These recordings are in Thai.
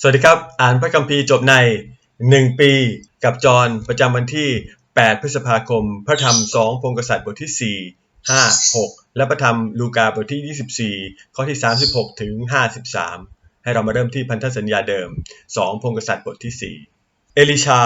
สวัสดีครับ อ่านพระคัมภีร์จบใน 1 ปีกับจอห์นประจำวันที่ 8 พฤษภาคม พระธรรม2พงกษัตริย์บทที่ 4 5 6 และพระธรรมลูกาบทที่ 24 ข้อที่ 36 ถึง 53 ให้เรามาเริ่มที่พันธสัญญาเดิม 2 พงกษัตริย์บทที่ 4 เอลิชา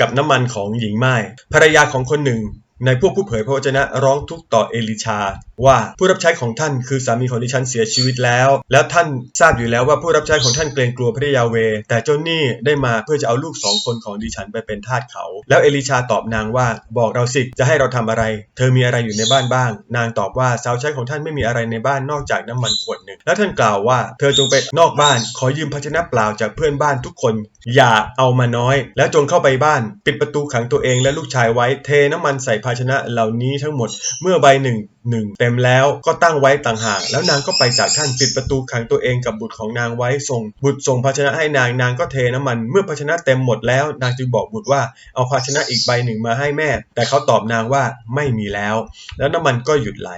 กับน้ำมันของหญิงไม้ภรรยาของคนหนึ่ง ในพวกผู้เผยพระวจนะร้องทุกข์ต่อเอลิชา ว่าผู้รับใช้ของท่านคือสามีของดิฉันเสียชีวิตแล้ว แล้วท่านทราบอยู่แล้วว่าผู้รับใช้ของท่านเกรงกลัวพระยาเว แต่เจ้าหนี้ได้มาเพื่อจะเอาลูกสองคนของดิฉันไปเป็นทาสเขา แล้วเอลิชาตอบนางว่าบอกเราสิจะให้เราทำอะไร เธอมีอะไรอยู่ในบ้านบ้าง นางตอบว่าสาวใช้ของท่านไม่มีอะไรในบ้านนอกจากน้ำมันขวดหนึ่งแล้วท่านกล่าวว่าเธอจงไปนอกบ้าน ขอยืมภาชนะเปล่าจากเพื่อนบ้านทุกคน อย่าเอามาน้อย แล้วจงเข้าไปบ้าน ปิดประตูขังตัวเองและลูกชายไว้เทน้ำมันใส่ภาชนะเหล่านี้ทั้งหมดเมื่อใบหนึ่งหนึ่งเต็มแล้วก็ตั้งไว้ต่างหาก แล้วนางก็ไปจากท่านปิดประตูขังตัวเองกับบุตรของนางไว้ส่ง บุตรส่งภาชนะให้นางนางก็เทน้ำมัน เมื่อภาชนะเต็มหมดแล้วนางจึงบอกบุตรว่าเอาภาชนะอีกใบหนึ่งมาให้แม่ แต่เขาตอบนางว่าไม่มีแล้ว แล้วน้ำมันก็หยุดไหล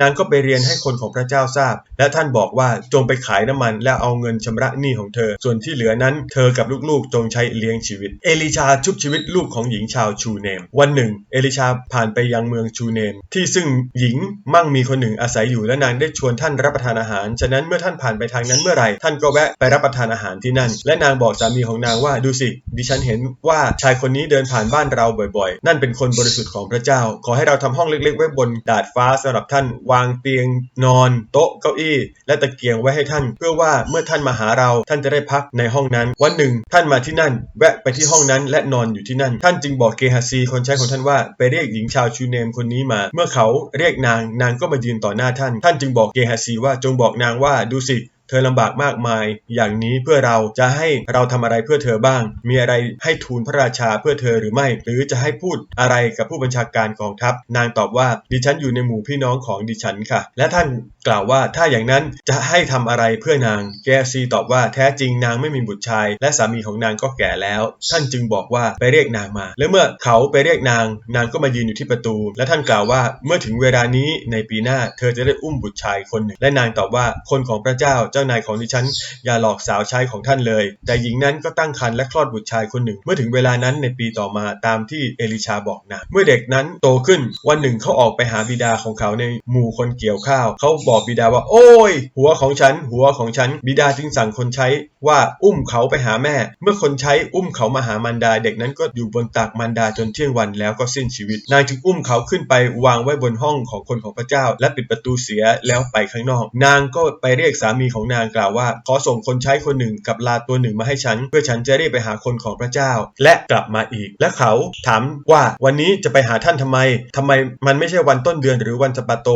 นางก็ไปเรียนให้คนของพระเจ้าทราบ และท่านบอกว่าจงไปขายน้ำมันแล้วเอาเงินชำระหนี้ของเธอ ส่วนที่เหลือนั้นเธอกับลูกๆ จงใช้เลี้ยงชีวิต เอลิชาชุบชีวิตลูกของหญิงชาวชูเนม วันหนึ่ง เอลิชาผ่านไปยังเมืองชูเนม ที่ซึ่งหญิงมั่งมีคนหนึ่งอาศัยอยู่และนางได้ชวนท่านรับประทานอาหาร ฉะนั้นเมื่อท่านผ่านไปทางนั้นเมื่อไหร่ท่านก็แวะไปรับประทานอาหารที่นั่น และนางบอกสามีของนางว่าดูสิดิฉันเห็นว่าชายคนนี้เดินผ่านบ้านเราบ่อยๆ นั่นเป็นคนบริสุทธิ์ของพระเจ้า ขอให้เราทำห้องเล็กๆไว้บนดาดฟ้าสำหรับท่านวางเตียงนอน โต๊ะเก้าอี้ และตะเกียงไว้ให้ท่าน เพื่อว่าเมื่อท่านมาหาเรา ท่านจะได้พักในห้องนั้น วันหนึ่ง ท่านมาที่นั่น แวะไปที่ห้องนั้นและนอนอยู่ที่นั่น ท่านจึงบอกเกฮาซีคนใช้ของท่านว่าไปเรียกหญิงชาวชูเนมคนนี้มา เมื่อเขาเรียกนางนางก็มายืนต่อหน้าท่าน ท่านจึงบอกเกฮาซีว่าจงบอกนางว่าดูสิ ธอลำบากมากมาย อย่างนี้เพื่อเราจะให้เราทำอะไรเพื่อเธอบ้าง มีอะไรให้ทูลพระราชาเพื่อเธอหรือไม่ หรือจะให้พูดอะไรกับผู้บัญชาการกองทัพ นางตอบว่าดิฉันอยู่ในหมู่พี่น้องของดิฉันค่ะ และท่านกล่าวว่าถ้าอย่างนั้นจะให้ทำอะไรเพื่อนาง แกซีตอบว่าแท้จริงนางไม่มีบุตรชาย และสามีของนางก็แก่แล้ว ท่านจึงบอกว่าไปเรียกนางมา และเมื่อเขาไปเรียกนาง นางก็มายืนอยู่ที่ประตู และท่านกล่าวว่าเมื่อถึงเวลานี้ในปีหน้าเธอจะได้อุ้มบุตรชายคนหนึ่ง และนางตอบว่าคนของพระเจ้าเจ้านายของดิฉัน อย่าหลอกสาวใช้ของท่านเลย แต่หญิงนั้นก็ตั้งครรภ์และคลอดบุตรชายคนหนึ่ง เมื่อถึงเวลานั้นในปีต่อมาตามที่เอลิชาบอกนางเมื่อเด็กนั้นโตขึ้นวันหนึ่งเขาออกไปหาบิดาของเขาในหมู่คนเกี่ยวข้าว เขาบอกบิดาว่า โอ้ย หัวของฉัน หัวของฉัน บิดาจึงสั่งคนใช้ว่าอุ้มเขาไปหาแม่ เมื่อคนใช้อุ้มเขามาหามารดา เด็กนั้นก็อยู่บนตักมารดาจนเที่ยงวันแล้วก็สิ้นชีวิต นางจึงอุ้มเขาขึ้นไปวางไว้บนห้องของคนของพระเจ้า และปิดประตูเสียแล้วไปข้างนอก นางก็ไปเรียกสามีของนางกล่าวว่า ขอส่งคนใช้คนหนึ่งกับลาตัวหนึ่งมาให้ฉัน เพื่อฉันจะรีบไปหาคนของพระเจ้า และกลับมาอีก และเขาถามว่าวันนี้จะไปหาท่านทำไมทำไมมันไม่ใช่วันต้นเดือนหรือวันสปาโต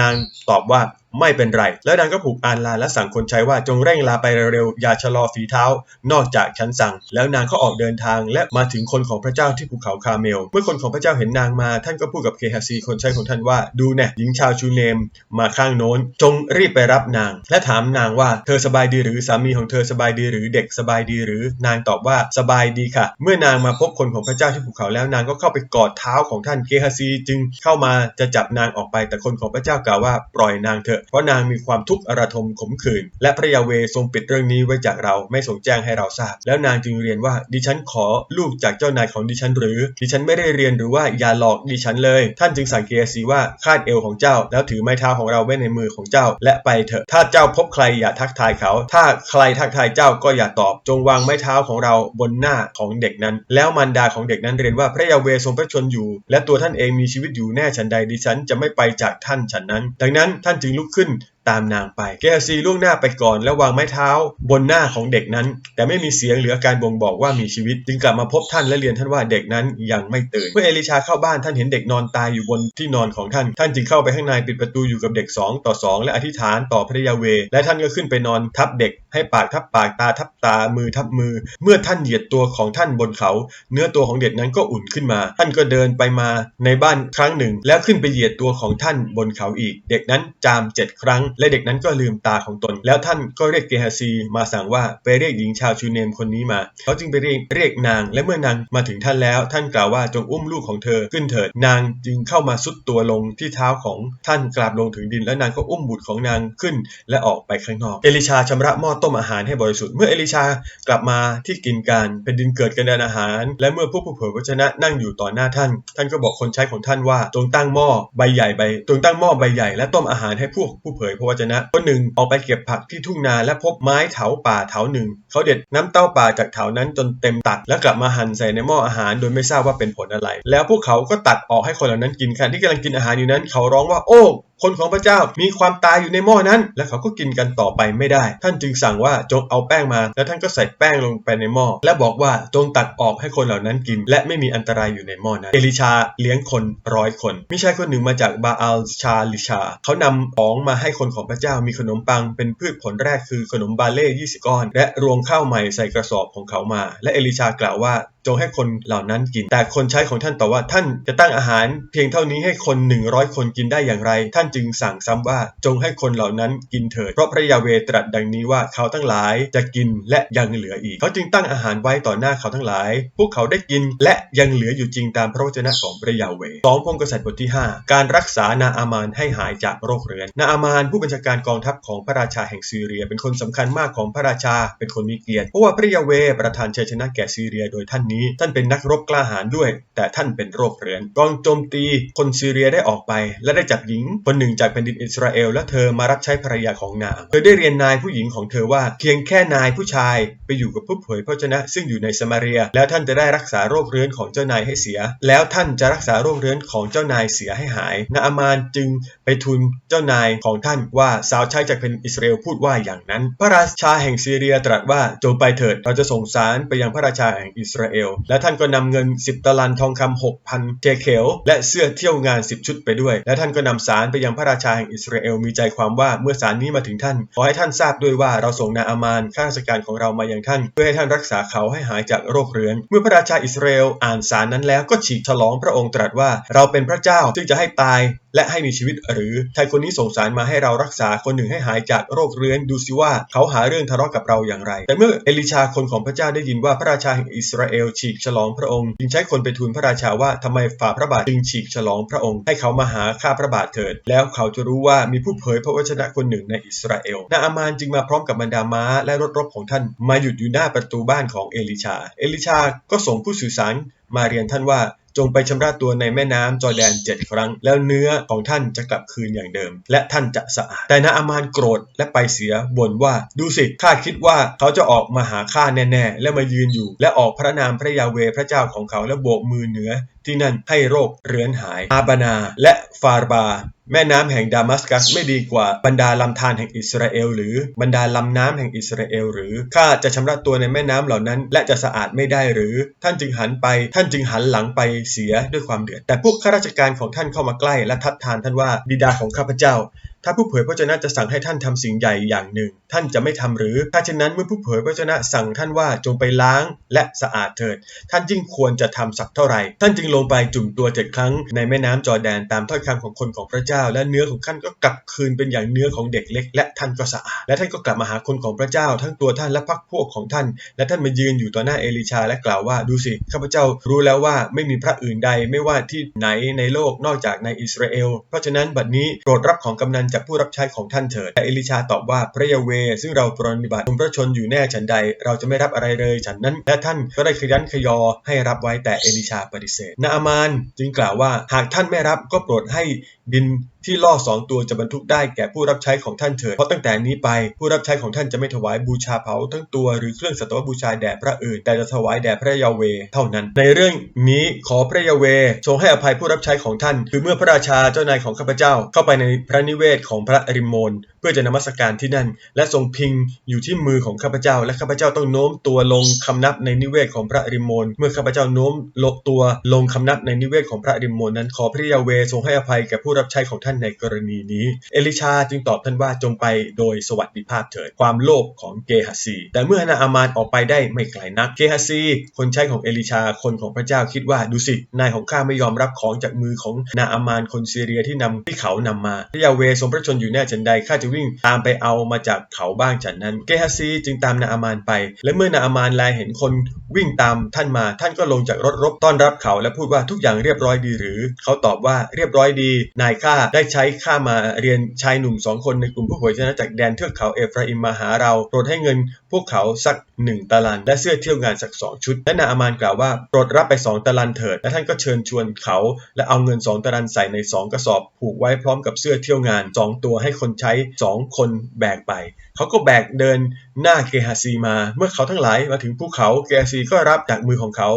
นางตอบว่า ไม่เป็นไร แล้วนางก็ผูกอานลาและสั่งคนใช้ว่าจงเร่งลาไปเร็วๆ อย่าชะลอฝีเท้า นอกจากฉันสั่ง แล้วนางก็ออกเดินทาง และมาถึงคนของพระเจ้าที่ภูเขาคาเมล เมื่อคนของพระเจ้าเห็นนางมา ท่านก็พูดกับเคฮาซีคนใช้ของท่านว่า ดูแน่หญิงชาวชูเนม มาข้างโน้น จงรีบไปรับนาง และถามนางว่าเธอสบายดีหรือสามีของเธอสบายดีหรือเด็กสบายดีหรือ นางตอบว่าสบายดีค่ะ เมื่อนางมาพบคนของพระเจ้าที่ภูเขาแล้วนางก็เข้าไปกอดเท้าของท่านเคฮาซีจึงเข้ามาจะจับนางออกไปแต่คนของพระเจ้ากล่าวว่าปล่อยนางเถอะเพราะนางมีความทุกข์อรทมขมขื่นและพระยาเวทรงปิดเรื่องนี้ไว้จากเราไม่ทรงแจ้งให้เราทราบ แล้วนางจึงเรียนว่าดิฉันขอลูกจากเจ้านายของดิฉันหรือ ดิฉันไม่ได้เรียนหรือว่าอย่าหลอกดิฉันเลย ท่านจึงสั่งเกซีว่าคาดเอวของเจ้า แล้วถือไม้เท้าของเราไว้ในมือของเจ้า และไปเถอะถ้าเจ้าพบใครอย่าทักทายเขา ถ้าใครทักทายเจ้าก็อย่าตอบ จงวางไม้เท้าของเราบนหน้าของเด็กนั้น แล้วมารดาของเด็กนั้นเรียนว่าพระยาเวทรงพระชนอยู่ และตัวท่านเองมีชีวิตอยู่แน่ฉันใดดิฉันจะไม่ไปจากท่านฉันนั้น ดังนั้นท่านจึงลุกขึ้น ตามนางไปเกซีล่วงหน้าไปก่อนแล้ววางไม้เท้า บนหน้าของเด็กนั้น แต่ไม่มีเสียงหรืออาการบ่งบอกว่ามีชีวิต จึงกลับมาพบท่านและเรียนท่านว่าเด็กนั้นยังไม่ตื่น เมื่อเอลิชาเข้าบ้านท่านเห็นเด็กนอนตายอยู่บนที่นอนของท่าน ท่านจึงเข้าไปข้างในปิดประตูอยู่กับเด็ก 2 ต่อ 2 และอธิษฐานต่อพระยาเว และท่านก็ขึ้นไปนอนทับเด็ก ให้ปากทับปากตาทับตามือทับมือ เมื่อท่านเหยียดตัวของท่านบนเขา เนื้อตัวของเด็กนั้นก็อุ่นขึ้นมา ท่านก็เดินไปมาในบ้านครั้งหนึ่ง แล้วขึ้นไปเหยียดตัวของท่านบนเขาอีก เด็กนั้นจามเจ็ดครั้งและเด็กนั้นก็ลืมตาของตน แล้วท่านก็เรียกเกฮาซีมาสั่งว่าไปเรียกหญิงชาวชูเนมคนนี้มา เขาจึงไปเรียกเรียกนาง และเมื่อนางมาถึงท่านแล้ว ท่านกล่าวว่าจงอุ้มลูกของเธอขึ้นเถิดนางจึงเข้ามาสุดตัวลงที่เท้าของท่านกราบลงถึงดิน แล้วนางก็อุ้มบุตรของนางขึ้น และออกไปข้างนอก เอลิชาชำระหม้อต้มอาหารให้บริสุทธิ์เมื่อเอลิชากลับมาที่กินการเป็นดินเกิดกันดานอาหาร และเมื่อผู้ผู้เผยพระชนะนั่งอยู่ต่อหน้าท่าน ท่านก็บอกคนใช้ของท่านว่าจงตั้งหม้อใบใหญ่ใบจงตั้งหม้อใบใหญ่และต้มอาหารให้พวกผู้เผยพวจนะคนหนึ่งออกไปเก็บผักที่ทุ่งนาและพบไม้เถาป่าเถาหนึ่ง เขาเด็ดน้ำเต้าป่าจากเถานั้นจนเต็มตัก แล้วกลับมาหั่นใส่ในหม้ออาหาร โดยไม่ทราบว่าเป็นผลอะไร แล้วพวกเขาก็ตัดออกให้คนเหล่านั้นกินขณะที่กำลังกินอาหารอยู่นั้น เขาร้องว่าโอ้ คนของพระเจ้ามีความตายอยู่ในหม้อนั้น และเขาก็กินกันต่อไปไม่ได้ ท่านจึงสั่งว่าจงเอาแป้งมา แล้วท่านก็ใส่แป้งลงไปในหม้อและบอกว่าจงตัดออกให้คนเหล่านั้นกิน และไม่มีอันตรายอยู่ในหม้อนั้น เอลิชาเลี้ยงคนร้อยคนมิใช่คนหนึ่งมาจากบาอัลชาลิชา เขานำของมาให้คนของพระเจ้ามีขนมปังเป็นพืชผลแรกคือขนมบาเล่20 ก้อน และรวงข้าวใหม่ใส่กระสอบของเขามา และเอลิชากล่าวว่า จงให้คนเหล่านั้นกิน แต่คนใช้ของท่านตอบว่าท่านจะตั้งอาหารเพียงเท่านี้ให้คน 100 คนกินได้อย่างไร ท่านจึงสั่งซ้ำว่าจงให้คนเหล่านั้นกินเถิดเพราะพระยาเวตรัสดังนี้ว่าเขาทั้งหลายจะกินและยังเหลืออีก เขาจึงตั้งอาหารไว้ต่อหน้าเขาทั้งหลาย พวกเขาได้กินและยังเหลืออยู่จริงตามพระวจนะของพระยาเวสองพงกษัตริย์บทที่ 5 การรักษานาอามานให้หายจากโรคเรื้อนนาอามานผู้บัญชาการกองทัพของพระราชาแห่งซีเรีย เป็นคนสำคัญมากของพระราชาเป็นคนมีเกียรติเพราะว่าพระยาเวประทานชัยชนะแก่ซีเรียโดยท่านนี้ท่านเป็นนักรบกล้าหาญด้วย แต่ท่านเป็นโรคเรื้อนกองโจมตี คนซีเรียได้ออกไป และได้จับหญิง คนหนึ่งจากแผ่นดินอิสราเอล และเธอมารับใช้ภรรยาของนางเธอได้เรียนนายผู้หญิงของเธอว่าเพียงแค่นายผู้ชาย ไปอยู่กับผู้เผยพระชนะ ซึ่งอยู่ในสมาเรีย แล้วท่านจะได้รักษาโรคเรื้อนของเจ้านายให้เสีย แล้วท่านจะรักษาโรคเรื้อนของเจ้านายเสียให้หายนาอามานจึงไปทูลเจ้านายของท่านว่าสาวใช้จากแผ่นอิสราเอลพูดว่าอย่างนั้น พระราชาแห่งซีเรียตรัสว่าจงไปเถิดเราจะส่งสารไปยังพระราชาแห่งอิสราเอลและท่านก็นำเงิน 10ตะลันทองคำ6,000เทเคลและเสื้อเที่ยวงาน 10 ชุดไปด้วย และท่านก็นำสารไปยังพระราชาแห่งอิสราเอลมีใจความว่าเมื่อสารนี้มาถึงท่าน ขอให้ท่านทราบด้วยว่าเราส่งนาอามานข้าราชการของเรามายังท่าน เพื่อให้ท่านรักษาเขาให้หายจากโรคเรื้อน เมื่อพระราชาอิสราเอลอ่านสารนั้นแล้วก็ฉีกฉลองพระองค์ตรัสว่า เราเป็นพระเจ้าซึ่งจะให้ตาย และให้มีชีวิตหรือ ชายคนนี้ส่งสารมาให้เรารักษาคนหนึ่งให้หายจากโรคเรื้อนดูสิว่าเขาหาเรื่องทะเลาะกับเราอย่างไร แต่เมื่อเอลิชาคนของพระเจ้าได้ยินว่าพระราชาแห่งอิสราเอลฉีกฉลองพระองค์ จึงใช้คนไปทูลพระราชาว่าทำไมฝ่าพระบาทจึงฉีกฉลองพระองค์ ให้เขามาหาข้าพระบาทเถิด แล้วเขาจะรู้ว่ามีผู้เผยพระวจนะคนหนึ่งในอิสราเอลนาอามานจึงมาพร้อมกับบรรดาม้าและรถรบของท่านมาหยุดอยู่หน้าประตูบ้านของเอลิชา เอลิชาก็ส่งผู้สื่อสารมาเรียนท่านว่า จงไปชำระตัวในแม่น้ำจอร์แดนเจ็ดครั้ง แล้วเนื้อของท่านจะกลับคืนอย่างเดิม และท่านจะสะอาด แต่นาอามานโกรธและไปเสียบ่นว่าดูสิข้าคิดว่าเขาจะออกมาหาข้าแน่ ๆ และมายืนอยู่ และออกพระนามพระยาเวพระเจ้าของเขาและโบกมือเหนือ ที่นั่นให้โรคเรื้อนหาย อาบานา และฟาร์บา แม่น้ำแห่งดามัสกัสไม่ดีกว่าบรรดาลำธารแห่งอิสราเอลหรือบรรดาลำน้ำแห่งอิสราเอลหรือ ข้าจะชำระตัวในแม่น้ำเหล่านั้น และจะสะอาดไม่ได้หรือ ท่านจึงหันไป ท่านจึงหันหลังไปเสียด้วยความเดือด แต่พวกข้าราชการของท่านเข้ามาใกล้และทัดทานท่านว่า บิดาของข้าพเจ้า ถ้าผู้เผยพระชนะจะสั่งให้ท่านทำสิ่งใหญ่อย่างหนึ่ง ท่านจะไม่ทำหรือ ถ้าเช่นนั้นเมื่อผู้เผยพระชนะสั่งท่านว่าจงไปล้างและสะอาดเถิด ท่านยิ่งควรจะทำสักเท่าไหร่ ท่านจึงลงไปจุ่มตัวเจ็ดครั้งในแม่น้ำจอแดนตามถ้อยคำของคนของพระเจ้า และเนื้อของท่านก็กลับคืนเป็นอย่างเนื้อของเด็กเล็ก และท่านก็สะอาด และท่านก็กลับมาหาคนของพระเจ้า ทั้งตัวท่านและพรรคพวกของท่าน และท่านมายืนอยู่ต่อหน้าเอลิชาและกล่าวว่าดูสิข้าพเจ้ารู้แล้วว่าไม่มีพระอื่นใดไม่ว่าที่ไหนในโลกนอกจากในอิสราเอล เพราะฉะนั้นบัดนี้โปรดรับของกำนันจากผู้รับใช้ของท่านเถิดแต่เอลิชาตอบว่าพระยาเวซึ่งเราปรนนิบัติคุณพระชนอยู่แน่ฉันใด เราจะไม่รับอะไรเลยฉันนั้น และท่านก็ได้ขยันขยอให้รับไว้แต่เอลิชาปฏิเสธ นาอามานจึงกล่าวว่าหากท่านไม่รับก็โปรดให้บินที่ล่อสองตัวจะบรรทุกได้แก่ผู้รับใช้ของท่านเถิด เพราะตั้งแต่นี้ไปผู้รับใช้ของท่านจะไม่ถวายบูชาเผาทั้งตัวหรือเครื่องสัตวบูชาแด่พระอื่น แต่จะถวายแด่พระยาเวเท่านั้น ในเรื่องนี้ขอพระยาเวทรงให้อภัยผู้รับใช้ของท่าน คือเมื่อพระราชาเจ้านายของข้าพเจ้า เข้าไปในพระนิเวศของพระริมโมนเพื่อจะนมัสการที่นั่น และทรงพิงอยู่ที่มือของข้าพเจ้า และข้าพเจ้าต้องโน้มตัวลงคำนับในนิเวศของพระริมโมนเมื่อข้าพเจ้าโน้มลตัวลงคำนับในนิเวศของพระริมโมนนั้นขอพระยาเวทรงให้อภัยแก่ผู้ผู้รับใช้ของท่านในกรณีนี้ เอลิชาจึงตอบท่านว่าจงไปโดยสวัสดิภาพเถิดความโลภของเกฮัสซี แต่เมื่อนาอามานออกไปได้ไม่ไกลนัก เกฮัสซี คนใช้ของเอลิชาคนของพระเจ้าคิดว่าดูสิ นายของข้าไม่ยอมรับของจากมือของนาอามานคนซีเรียที่นำที่เขานำมาพระยาเวทรงพระชนอยู่แน่ฉันใดข้าจะวิ่งตามไปเอามาจากเขาบ้างฉันนั้น เกฮัสซีจึงตามนาอามานไป และเมื่อนาอามานแลเห็นคนวิ่งตามท่านมา ท่านก็ลงจากรถรบต้อนรับเขา และพูดว่าทุกอย่างเรียบร้อยดีหรือ เขาตอบว่าเรียบร้อยดีนายข้าได้ใช้ข้ามาเรียนชายหนุ่มสองคนในกลุ่มผู้เผยชนะจากแดนเทือกเขาเอฟราอิมมาหาเราโปรดให้เงินพวกเขาสักหนึ่งตะลันและเสื้อเที่ยวงานสักสองชุด และนาอามานกล่าวว่าโปรดรับไปสองตะลันเถิด และท่านก็เชิญชวนเขา และเอาเงินสองตะลันใส่ในสองกระสอบ ผูกไว้พร้อมกับเสื้อเที่ยวงานสองตัวให้คนใช้สองคนแบกไป เขาก็แบกเดินหน้าเกฮาซีมา เมื่อเขาทั้งหลายมาถึงภูเขาเกฮาซีก็รับจากมือของเขา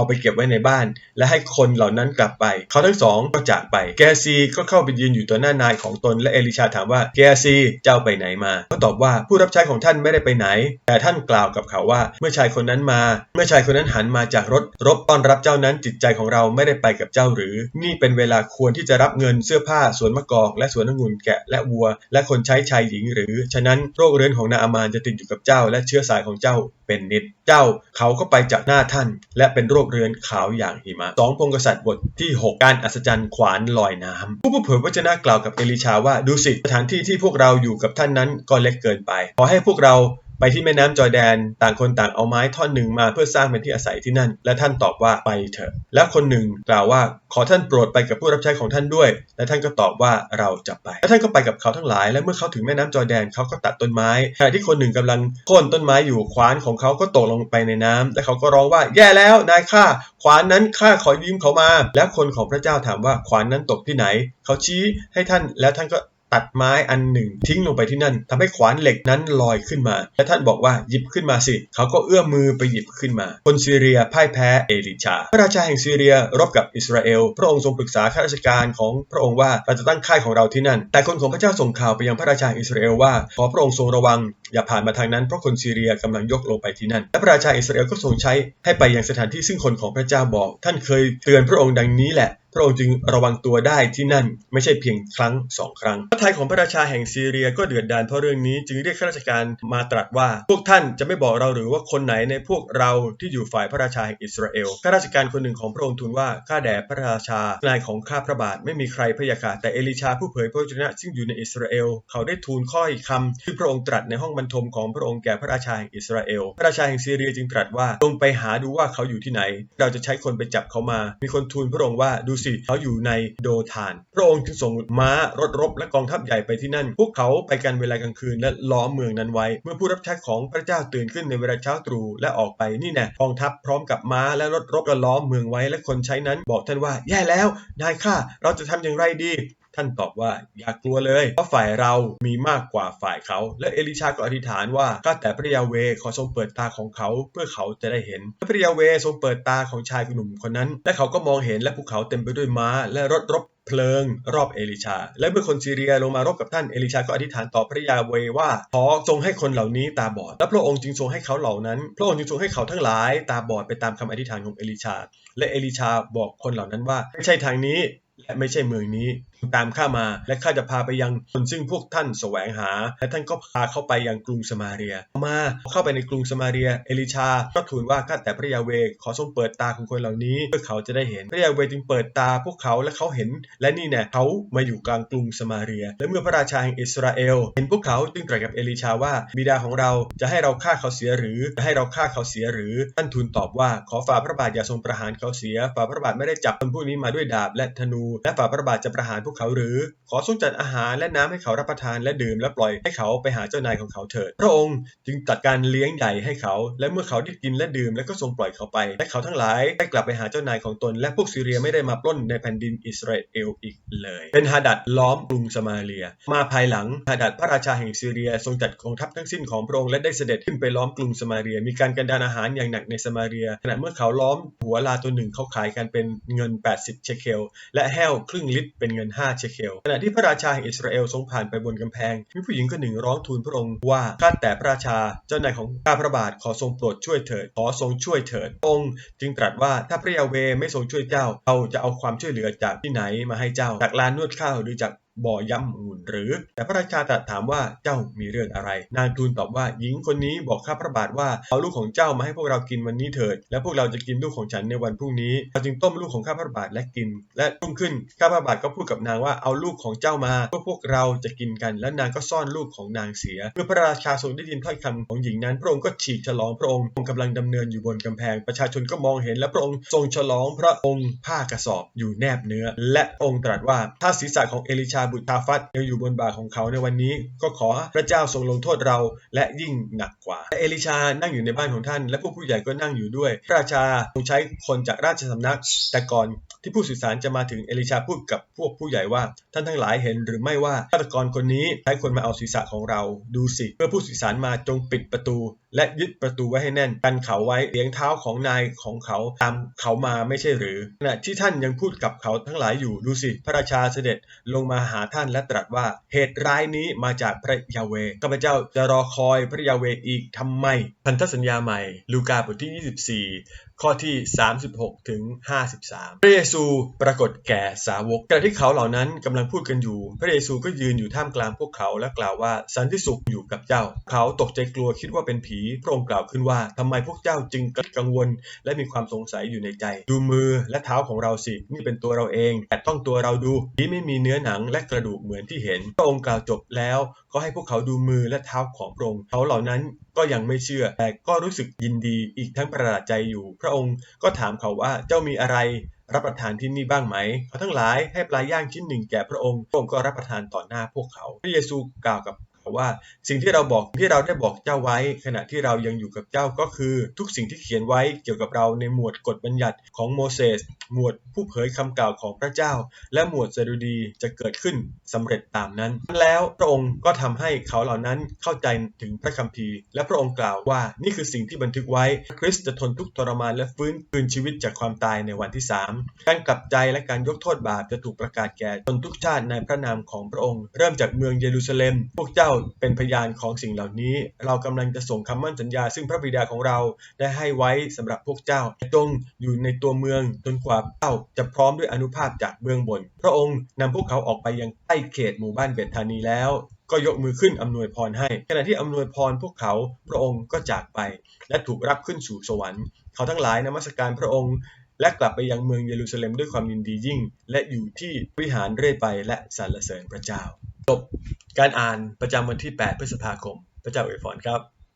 เอาไปเก็บไว้ในบ้าน และให้คนเหล่านั้นกลับไป เขาทั้งสองก็จากไปเกซีก็เข้าไปยืนอยู่ต่อหน้านายของตน และเอลิชาถามว่าเกซีเจ้าไปไหนมา เขาตอบว่าผู้รับใช้ของท่านไม่ได้ไปไหน แต่ท่านกล่าวกับเขาว่า เมื่อชายคนนั้นมา เมื่อชายคนนั้นหันมาจากรถรบต้อนรับเจ้านั้นจิตใจของเราไม่ได้ไปกับเจ้าหรือ นี่เป็นเวลาควรที่จะรับเงินเสื้อผ้าสวนมะกอกและสวนองุ่นแกะและวัว และคนใช้ชายหญิงหรือ ฉะนั้นโรคเรื้อนของนาอามานจะติดอยู่กับเจ้าและเชื้อสายของเจ้า เป็นนิด เจ้าเขาก็ไปจากหน้าท่าน และเป็นโรคเรื้อนขาวอย่างหิมะสองพงกษัตริย์บทที่ 6 การอัศจรรย์ขวานลอยน้ำผู้ผู้เผยพระชนะกล่าวกับเอลิชาว่าดูสิสถานที่ที่พวกเราอยู่กับท่านนั้นก็เล็กเกินไป ขอให้พวกเรา ไปที่แม่น้ำจอร์แดน ต่างคนต่างเอาไม้ท่อนหนึ่งมาเพื่อสร้างเป็นที่อาศัยที่นั่น และท่านตอบว่าไปเถอะ แล้วคนหนึ่งกล่าวว่าขอท่านโปรดไปกับผู้รับใช้ของท่านด้วย และท่านก็ตอบว่าเราจะไป และท่านก็ไปกับเขาทั้งหลาย และเมื่อเขาถึงแม่น้ำจอร์แดนเขาก็ตัดต้นไม้ขณะที่คนหนึ่งกำลังโค่นต้นไม้อยู่ขวานของเขาก็ตกลงไปในน้ำและเขาก็ร้องว่าแย่แล้วนายข้าขวานนั้นข้าขอยืมเขามา แล้วคนของพระเจ้าถามว่าขวานนั้นตกที่ไหน เขาชี้ให้ท่านแล้วท่านก็ ตัดไม้อันหนึ่ง ทิ้งลงไปที่นั่นทำให้ขวานเหล็กนั้นลอยขึ้นมา และท่านบอกว่าหยิบขึ้นมาสิ เขาก็เอื้อมมือไปหยิบขึ้นมา คนซีเรียพ่ายแพ้เอลิชา พระราชาแห่งซีเรียรบกับอิสราเอล พระองค์ทรงปรึกษาข้าราชการของพระองค์ว่าเราจะตั้งค่ายของเราที่นั่น แต่คนของพระเจ้าส่งข่าวไปยังพระราชาอิสราเอลว่าขอพระองค์ทรงระวัง อย่าผ่านมาทางนั้นเพราะคนซีเรียกำลังยกลงไปที่นั่น และพระราชาอิสราเอลก็ทรงใช้ให้ไปยังสถานที่ซึ่งคนของพระเจ้าบอก ท่านเคยเตือนพระองค์ดังนี้แหละ พระองค์จึงระวังตัวได้ที่นั่นไม่ใช่เพียงครั้งสองครั้ง พระทัยของพระราชาแห่งซีเรียก็เดือดดาลเพราะเรื่องนี้จึงเรียกข้าราชการมาตรัสว่า พวกท่านจะไม่บอกเราหรือว่าคนไหนในพวกเราที่อยู่ฝ่ายพระราชาแห่งอิสราเอลข้าราชการคนหนึ่งของพระองค์ทูลว่าข้าแด่พระราชานายของข้าพระบาทไม่มีใครพยาค่ะแต่เอลิชาผู้เผยพระวจนะซึ่งอยู่ในอิสราเอล เขาได้ทูลข้ออีกคำที่พระองค์ตรัสในห้องบรรทมของพระองค์แก่พระราชาแห่งอิสราเอลพระราชาแห่งซีเรียจึงตรัสว่าลงไปหาดูว่าเขาอยู่ที่ไหน เราจะใช้คนไปจับเขามา มีคนทูลพระองค์ว่าดูสิเขาอยู่ในโดธาน พระองค์จึงส่งม้ารถรบและกองทัพใหญ่ไปที่นั่น พวกเขาไปกันเวลากลางคืนและล้อมเมืองนั้นไว้ เมื่อผู้รับใช้ของพระเจ้าตื่นขึ้นในเวลาเช้าตรู่และออกไปนี่แน่กองทัพพร้อมกับม้าและรถรบก็ล้อมเมืองไว้และคนใช้นั้นบอกท่านว่าแย่แล้วนายข้าเราจะทำอย่างไรดี ท่านตอบว่าอย่ากลัวเลย เพราะฝ่ายเรามีมากกว่าฝ่ายเขา และเอลิชาก็อธิษฐานว่าข้าแต่พระยาเวขอทรงเปิดตาของเขาเพื่อเขาจะได้เห็น พระยาเวทรงเปิดตาของชายหนุ่มคนนั้น และเขาก็มองเห็นและภูเขาเต็มไปด้วยม้า และรถรบเพลิงรอบเอลิชา และเมื่อคนซีเรียลงมารบกับท่านเอลิชาก็อธิษฐานต่อพระยาเวว่าขอทรงให้คนเหล่านี้ตาบอด และพระองค์จึงทรงให้เขาเหล่านั้น พระองค์จึงทรงให้เขาทั้งหลายตาบอดไปตามคำอธิษฐานของเอลิชา และเอลิชาบอกคนเหล่านั้นว่าไม่ใช่ทางนี้และไม่ใช่เมืองนี้ ตามข้ามา และข้าจะพาไปยังคนซึ่งพวกท่านแสวงหา และท่านก็พาเข้าไปยังกรุงสมาเรีย มาเข้าไปในกรุงสมาเรีย เอลิชา ก็ทูลว่าข้าแต่พระยาเวขอทรงเปิดตาของคนเหล่านี้เพื่อเขาจะได้เห็น พระยาเวจึงเปิดตาพวกเขาและเขาเห็น และนี่แน่เขามาอยู่กลางกรุงสมาเรีย และเมื่อพระราชาแห่งอิสราเอล เห็นพวกเขาจึงตรัสกับเอลิชาว่าบิดาของเราจะให้เราฆ่าเขาเสียหรือจะให้เราฆ่าเขาเสียหรือ ท่านทูลตอบว่าขอฝ่าพระบาทอย่าทรงประหารเขาเสีย ฝ่าพระบาทไม่ได้จับคนพวกนี้มาด้วยดาบและธนู และฝ่าพระบาทจะประหารพวกเขาหรือ ขอทรงจัดอาหารและน้ำให้เขารับประทานและดื่มและปล่อยให้เขาไปหาเจ้านายของเขาเถิด พระองค์จึงจัดการเลี้ยงใหญ่ให้เขา และเมื่อเขาได้กินและดื่มแล้วก็ทรงปล่อยเขาไป และเขาทั้งหลายได้กลับไปหาเจ้านายของตน และพวกซีเรียไม่ได้มาปล้นในแผ่นดินอิสราเอลอีกเลย เป็นฮาดัดล้อมกรุงสมาเรีย มาภายหลังฮาดัดพระราชาแห่งซีเรียทรงจัดกองทัพทั้งสิ้นของพระองค์และได้เสด็จขึ้นไปล้อมกรุงสมาเรีย มีการกันดานอาหารอย่างหนักในสมาเรียขณะเมื่อเขาล้อมหัวลาตัวหนึ่งเขาขายกันเป็นเงิน 80 เชเคลและแห้วครึ่งลิตรเป็นเงิน5 เชเคลขณะที่พระราชาแห่งอิสราเอลทรงผ่านไปบนกำแพง มีผู้หญิงคนหนึ่งร้องทูลพระองค์ว่าข้าแต่พระราชาเจ้านายของข้าพระบาทขอทรงโปรดช่วยเถิดขอทรงช่วยเถิดองค์จึงตรัสว่าถ้าพระยาเวไม่ทรงช่วยเจ้าเราจะเอาความช่วยเหลือจากที่ไหนมาให้เจ้าจากลานนวดข้าวหรือจากบ่อย่ำองุ่นหรือ แต่พระราชาตรัสถามว่าเจ้ามีเรื่องอะไร นางทูลตอบว่าหญิงคนนี้บอกข้าพระบาทว่าเอาลูกของเจ้ามาให้พวกเรากินวันนี้เถิด และพวกเราจะกินลูกของฉันในวันพรุ่งนี้เราจึงต้มลูกของข้าพระบาทและกิน และรุ่งขึ้นข้าพระบาทก็พูดกับนางว่าเอาลูกของเจ้ามาเพื่อพวกเราจะกินกัน และนางก็ซ่อนลูกของนางเสีย เมื่อพระราชาทรงได้ยินถ้อยคำของหญิงนั้น พระองค์ก็ฉีกฉลองพระองค์กำลังดำเนินอยู่บนกำแพง ประชาชนก็มองเห็นและพระองค์ทรงฉลองพระองค์ผ้ากระสอบอยู่แนบเนื้อ และองค์ตรัสว่าถ้าศีรษะของเอลิชาาบุตรทาฟัตยังอยู่บนบ่าของเขาในวันนี้ ก็ขอพระเจ้าทรงลงโทษเราและยิ่งหนักกว่าเอลิชานั่งอยู่ในบ้านของท่าน และพวกผู้ใหญ่ก็นั่งอยู่ด้วยพระราชาทรงใช้คนจากราชสำนัก แต่ก่อนที่ผู้สื่อสารจะมาถึงเอลิชาพูดกับพวกผู้ใหญ่ว่า ท่านทั้งหลายเห็นหรือไม่ว่าฆาตกรคนนี้ใช้คนมาเอาศีรษะของเราดูสิเมื่อผู้สื่อสารมาจงปิดประตู และยึดประตูไว้ให้แน่นกันเขาไว้เลี้ยงเท้าของนายของเขาตามเขามาไม่ใช่หรือขณะที่ท่านยังพูดกับเขาทั้งหลายอยู่ดูสิพระราชาเสด็จลงมาหาท่านและตรัสว่า เหตุร้ายนี้มาจากพระยาเวข้าพเจ้าจะรอคอยพระยาเวอีกทำไม พันธสัญญาใหม่ ลูกาบทที่ 24 ข้อที่ 36 ถึง 53 พระเยซูปรากฏแก่สาวกขณะที่เขาเหล่านั้นกำลังพูดกันอยู่ พระเยซูก็ยืนอยู่ท่ามกลางพวกเขาและกล่าวว่าสันติสุขอยู่กับเจ้า เขาตกใจกลัวคิดว่าเป็นผีพระองค์กล่าวขึ้นว่าทำไมพวกเจ้าจึงกังวล และมีความสงสัยอยู่ในใจ ดูมือและเท้าของเราสินี่เป็นตัวเราเอง แต่ต้องตัวเราดูผีไม่มีเนื้อหนังและกระดูกเหมือนที่เห็น พระองค์กล่าวจบแล้ว ก็ให้พวกเขาดูมือและเท้าของพระองค์เขาเหล่านั้นก็ยังไม่เชื่อ แต่ก็รู้สึกยินดีอีกทั้งประหลาดใจอยู่ พระองค์ก็ถามเขาว่าเจ้ามีอะไรรับประทานที่นี่บ้างไหม เขาทั้งหลายให้ปลาย่างชิ้นหนึ่งแก่พระองค์ พระองค์ก็รับประทานต่อหน้าพวกเขา พระเยซูกล่าวกับ ว่า สิ่งที่เราบอกที่เราได้บอกเจ้าไว้ ขณะที่เรายังอยู่กับเจ้าก็คือ ทุกสิ่งที่เขียนไว้เกี่ยวกับเราในหมวดกฎบัญญัติของโมเสสหมวดผู้เผยคำกล่าวของพระเจ้า และหมวดสดุดีจะเกิดขึ้นสำเร็จตามนั้น แล้วพระองค์ก็ทำให้เขาเหล่านั้นเข้าใจถึงพระคัมภีร์ และพระองค์กล่าวว่านี่คือสิ่งที่บันทึกไว้ คริสต์จะทนทุกทรมานและฟื้นคืนชีวิตจากความตายในวันที่ 3 การกลับใจและการยกโทษบาปจะถูกประกาศแก่ชนทุกชาติในพระนามของพระองค์ เริ่มจากเมืองเยรูซาเล็ม พวกเจ้าเป็นพยานของสิ่งเหล่านี้ เรากำลังจะส่งคำมั่นสัญญา ซึ่งพระบิดาของเราได้ให้ไว้สำหรับพวกเจ้าจงอยู่ในตัวเมืองจนกว่าเจ้าจะพร้อมด้วยอนุภาพจากเบื้องบน พระองค์นำพวกเขาออกไปยังใกล้เขตหมู่บ้านเบธานีแล้วก็ยกมือขึ้นอำนวยพรให้ ขณะที่อำนวยพรพวกเขาพระองค์ก็จากไป และถูกรับขึ้นสู่สวรรค์ เขาทั้งหลายนมัสการพระองค์ และกลับไปยังเมืองเยรูซาเล็มด้วยความยินดียิ่ง และอยู่ที่วิหารเรื่อยไปและสรรเสริญพระเจ้า จบการอ่านประจำวันที่ 8 พฤษภาคม พระเจ้าอวยพรครับ